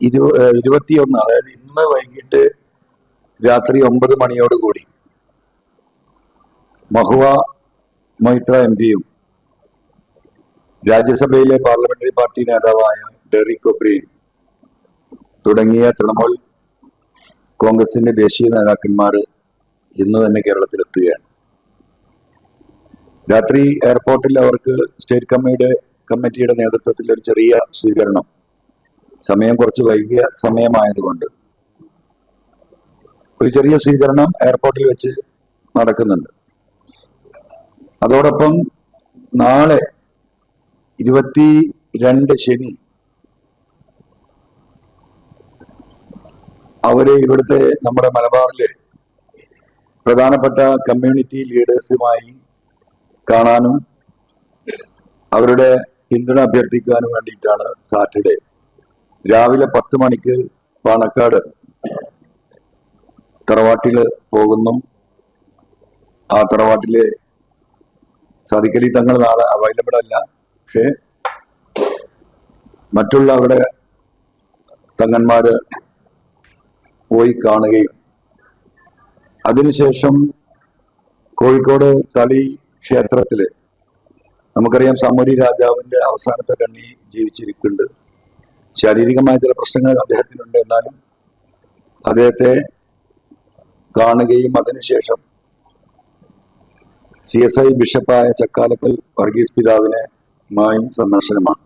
ഇരു ഇരുപത്തിയൊന്ന് അതായത് ഇന്ന് വൈകിട്ട് രാത്രി ഒമ്പത് മണിയോടുകൂടി മഹുവ മൈത്ര എം പിയും രാജ്യസഭയിലെ പാർലമെന്ററി പാർട്ടി നേതാവായ ഡെറിക് ഒബ്രീൻ തുടങ്ങിയ തൃണമൂൽ കോൺഗ്രസിന്റെ ദേശീയ നേതാക്കന്മാർ ഇന്ന് തന്നെ കേരളത്തിലെത്തുകയാണ്. രാത്രി എയർപോർട്ടിൽ അവർക്ക് സ്റ്റേറ്റ് കമ്മിയുടെ കമ്മിറ്റിയുടെ നേതൃത്വത്തിൽ ഒരു ചെറിയ സ്വീകരണം സമയം കുറച്ച് വൈകിയ സമയമായതുകൊണ്ട് ഒരു ചെറിയ സ്വീകരണം എയർപോർട്ടിൽ വെച്ച് നടക്കുന്നുണ്ട്. അതോടൊപ്പം നാളെ ഇരുപത്തി രണ്ട് ശനി അവർ ഇവിടുത്തെ നമ്മുടെ മലബാറിലെ പ്രധാനപ്പെട്ട കമ്മ്യൂണിറ്റി ലീഡേഴ്സുമായി കാണാനും അവരുടെ പിന്തുണ അഭ്യർത്ഥിക്കാനും വേണ്ടിയിട്ടാണ് സാറ്റർഡേ. രാവിലെ പത്ത് മണിക്ക് പാണക്കാട് തറവാട്ടിൽ പോകുന്നു. ആ തറവാട്ടിലെ സതിക്കലി തങ്ങൾ നാളെ അവൈലബിൾ അല്ല. പക്ഷേ മറ്റുള്ള അവിടെ തങ്ങന്മാര് പോയി കാണുകയും അതിനുശേഷം കോഴിക്കോട് തളി ക്ഷേത്രത്തിൽ നമുക്കറിയാം സമൂരി രാജാവിന്റെ അവസാനത്തെ കണ്ണി ജീവിച്ചിരിക്കുന്നുണ്ട് ശാരീരികമായ ചില പ്രശ്നങ്ങൾ അദ്ദേഹത്തിനുണ്ട് എന്നാലും അദ്ദേഹത്തെ കാണുകയും അതിനുശേഷം സി എസ് ഐ ബിഷപ്പായ ചക്കാലക്കൽ വർഗീസ് പിതാവിനെ മായി സന്ദർശനമാണ്.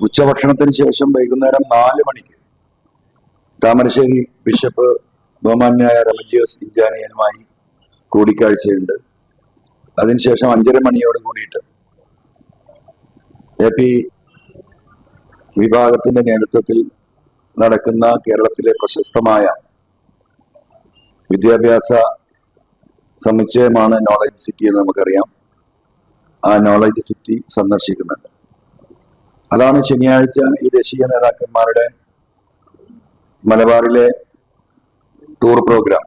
ഉച്ചഭക്ഷണത്തിന് ശേഷം വൈകുന്നേരം നാല് മണിക്ക് താമരശ്ശേരി ബിഷപ്പ് ബഹുമാന്യായ റമജിയോസ് ഇഞ്ചാനിയനുമായി കൂടിക്കാഴ്ചയുണ്ട്. അതിനുശേഷം അഞ്ചര മണിയോട് കൂടിയിട്ട് എ പി വിഭാഗത്തിന്റെ നേതൃത്വത്തിൽ നടക്കുന്ന കേരളത്തിലെ പ്രശസ്തമായ വിദ്യാഭ്യാസ സമുച്ചയമാണ് നോളജ് സിറ്റി എന്ന് നമുക്കറിയാം. ആ നോളജ് സിറ്റി സന്ദർശിക്കുന്നുണ്ട്. അതാണ് ശനിയാഴ്ച ഈ ദേശീയ നേതാക്കന്മാരുടെ മലബാറിലെ ടൂർ പ്രോഗ്രാം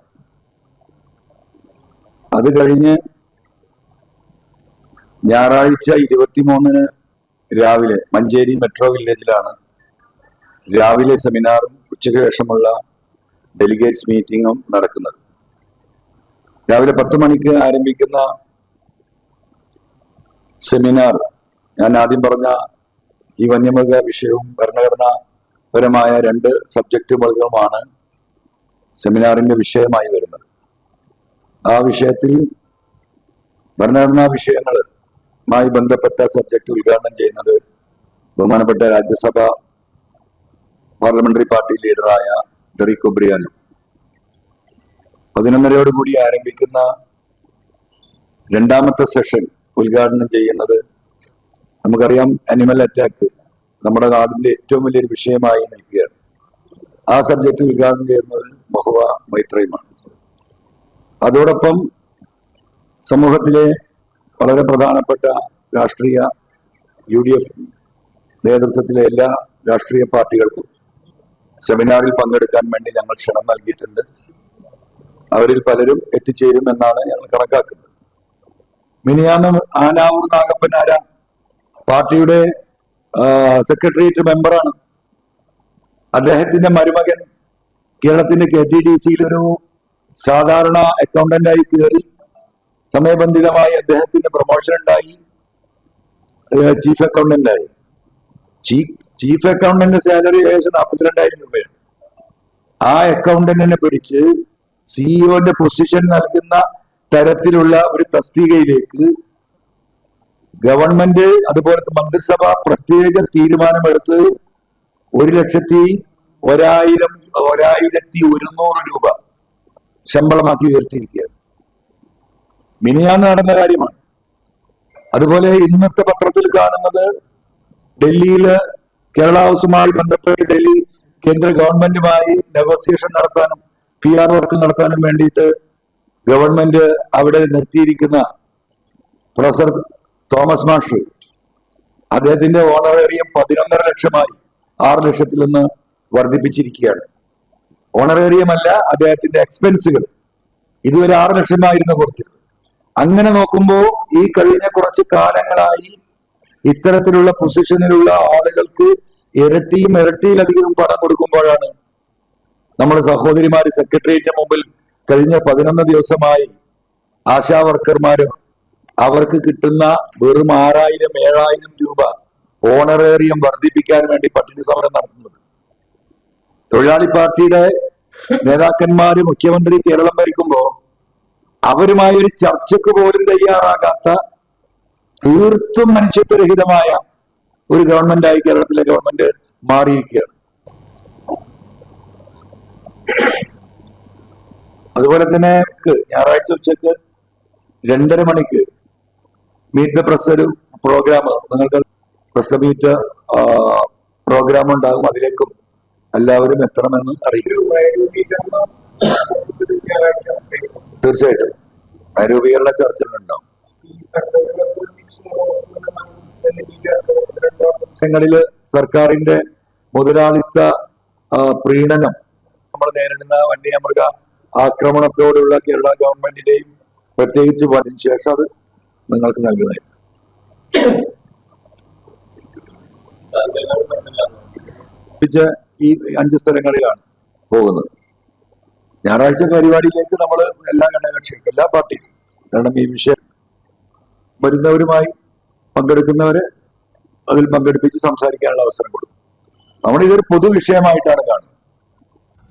അത് കഴിഞ്ഞ് ഞായറാഴ്ച ഇരുപത്തിമൂന്നിന് രാവിലെ മഞ്ചേരി മെട്രോ വില്ലേജിലാണ് രാവിലെ സെമിനാറും ഉച്ചയ്ക്ക് ശേഷമുള്ള ഡെലിഗേറ്റ്സ് മീറ്റിംഗും നടക്കുന്നത്. രാവിലെ പത്ത് മണിക്ക് ആരംഭിക്കുന്ന സെമിനാർ ഞാൻ ആദ്യം പറഞ്ഞ ഈ വന്യമൃഗ വിഷയവും ഭരണഘടനാപരമായ രണ്ട് സബ്ജക്റ്റുകളുമാണ് സെമിനാറിന്റെ വിഷയമായി വരുന്നത്. ആ വിഷയത്തിൽ ഭരണഘടനാ വിഷയങ്ങളുമായി ബന്ധപ്പെട്ട സബ്ജക്ട് ഉദ്ഘാടനം ചെയ്യുന്നത് ബഹുമാനപ്പെട്ട രാജ്യസഭ പാർലമെന്ററി പാർട്ടി ലീഡറായ ഡെറിക് ഒബ്രിയാനും പതിനൊന്നരയോടുകൂടി ആരംഭിക്കുന്ന രണ്ടാമത്തെ സെഷൻ ഉദ്ഘാടനം ചെയ്യുന്നത് നമുക്കറിയാം അനിമൽ അറ്റാക്ക് നമ്മുടെ നാടിന്റെ ഏറ്റവും വലിയൊരു വിഷയമായി നിൽക്കുകയാണ്. ആ സബ്ജക്ട് ഉദ്ഘാടനം ചെയ്യുന്നത് മഹുവ മൈത്രയുമാണ്. അതോടൊപ്പം സമൂഹത്തിലെ വളരെ പ്രധാനപ്പെട്ട രാഷ്ട്രീയ യു ഡി എഫ് നേതൃത്വത്തിലെ എല്ലാ രാഷ്ട്രീയ പാർട്ടികൾക്കും സെമിനാറിൽ പങ്കെടുക്കാൻ വേണ്ടി ഞങ്ങൾ ക്ഷണം നൽകിയിട്ടുണ്ട്. അവരിൽ പലരും എത്തിച്ചേരും എന്നാണ് ഞങ്ങൾ കണക്കാക്കുന്നത്. മിനിയാന്ന് ആനാവൂർ നാഗപ്പനാര പാർട്ടിയുടെ സെക്രട്ടേറിയറ്റ് മെമ്പറാണ്. അദ്ദേഹത്തിന്റെ മരുമകൻ കേരളത്തിന്റെ കെ ടി ഡി സിയിൽ ഒരു സാധാരണ അക്കൗണ്ടന്റായി കയറി സമയബന്ധിതമായി അദ്ദേഹത്തിന്റെ പ്രൊമോഷൻ ഉണ്ടായി. ചീഫ് അക്കൗണ്ടന്റ് ആയി. ചീഫ് അക്കൗണ്ടന്റ് സാലറി ഏകദേശം നാൽപ്പത്തിരണ്ടായിരം രൂപയാണ്. ആ അക്കൗണ്ടന്റിനെ പിടിച്ച് സിഇഒന്റെ പൊസിഷൻ നൽകുന്ന തരത്തിലുള്ള ഒരു തസ്തികയിലേക്ക് ഗവൺമെന്റ് അതുപോലെ മന്ത്രിസഭ പ്രത്യേക തീരുമാനമെടുത്ത് ഒരു ലക്ഷത്തി ഒരായിരം ഒരായിരത്തി ഒരുന്നൂറ് രൂപ ശമ്പളമാക്കി ഉയർത്തിയിരിക്കുകയാണ്. മിനിയാന്ന് നടന്ന കാര്യമാണ്. അതുപോലെ ഇന്നത്തെ പത്രത്തിൽ കാണുന്നത് ഡൽഹിയിൽ കേരള ഹൗസുമായി ബന്ധപ്പെട്ട് ഡൽഹി കേന്ദ്ര ഗവൺമെന്റുമായി നെഗോസിയേഷൻ നടത്താനും പി ആർ വർക്ക് നടത്താനും വേണ്ടിയിട്ട് ഗവൺമെന്റ് അവിടെ നിർത്തിയിരിക്കുന്ന പ്രൊഫസർ തോമസ് മാഷ് അദ്ദേഹത്തിന്റെ ഓണറേറിയം പതിനൊന്നര ലക്ഷമായി ആറ് ലക്ഷത്തിൽ നിന്ന് വർദ്ധിപ്പിച്ചിരിക്കുകയാണ്. ഓണറേറിയം അല്ല അദ്ദേഹത്തിന്റെ എക്സ്പെൻസുകൾ ഇതുവരെ ആറ് ലക്ഷമായിരുന്നു കൊടുത്തിരുന്നത്. അങ്ങനെ നോക്കുമ്പോൾ ഈ കഴിഞ്ഞ കുറച്ച് കാലങ്ങളായി ഇത്തരത്തിലുള്ള പൊസിഷനിലുള്ള ആളുകൾക്ക് ഇരട്ടിയും ഇരട്ടിയിലധികം പണം കൊടുക്കുമ്പോഴാണ് നമ്മുടെ സഹോദരിമാര് സെക്രട്ടേറിയറ്റിന് മുമ്പിൽ കഴിഞ്ഞ പതിനൊന്ന് ദിവസമായി ആശാ വർക്കർമാര് അവർക്ക് കിട്ടുന്ന വെറും ആറായിരം ഏഴായിരം രൂപ ഓണറേറിയം വർദ്ധിപ്പിക്കാൻ വേണ്ടി പട്ടിണി സമരം നടത്തുന്നത്. തൊഴിലാളി പാർട്ടിയുടെ നേതാക്കന്മാര് മുഖ്യമന്ത്രി കേരളം ഭരിക്കുമ്പോ അവരുമായി ഒരു ചർച്ചയ്ക്ക് പോലും തയ്യാറാകാത്ത തീർത്തും മനുഷ്യത്വരഹിതമായ ഒരു ഗവൺമെന്റായി കേരളത്തിലെ ഗവൺമെന്റ് മാറിയിരിക്കുകയാണ്. അതുപോലെ തന്നെ ഞായറാഴ്ച ഉച്ചയ്ക്ക് രണ്ടര മണിക്ക് മീറ്റ് ദ പ്രസ് ഒരു പ്രോഗ്രാം നിങ്ങൾക്ക് പ്രസ് മീറ്റ് പ്രോഗ്രാം ഉണ്ടാകും. അതിലേക്കും എല്ലാവരും എത്തണമെന്ന് അറിയിക്കും തീർച്ചയായിട്ടും. നൈരൂപീകരണ ചർച്ചകളുണ്ടാവും ങ്ങളിൽ സർക്കാരിന്റെ മുതലാളിത്ത പ്രീണനം നമ്മൾ നേരിടുന്ന വന്യമൃഗ ആക്രമണത്തോടുള്ള കേരള ഗവൺമെന്റിന്റെയും പ്രത്യേകിച്ച് അതിന് ശേഷം അത് നിങ്ങൾക്ക് നൽകുന്നതായിരുന്നു ഈ അഞ്ച് സ്ഥലങ്ങളിലാണ് പോകുന്നത്. ഞായറാഴ്ച പരിപാടിയിലേക്ക് നമ്മൾ എല്ലാ ഘടകകക്ഷികൾ എല്ലാ പാർട്ടിയും കാരണം ഈ വിഷയം വരുന്നവരുമായി പങ്കെടുക്കുന്നവരെ അതിൽ പങ്കെടുപ്പിച്ച് സംസാരിക്കാനുള്ള അവസരം കൊടുക്കും. നമ്മളിതൊരു പൊതു വിഷയമായിട്ടാണ് കാണുന്നത്.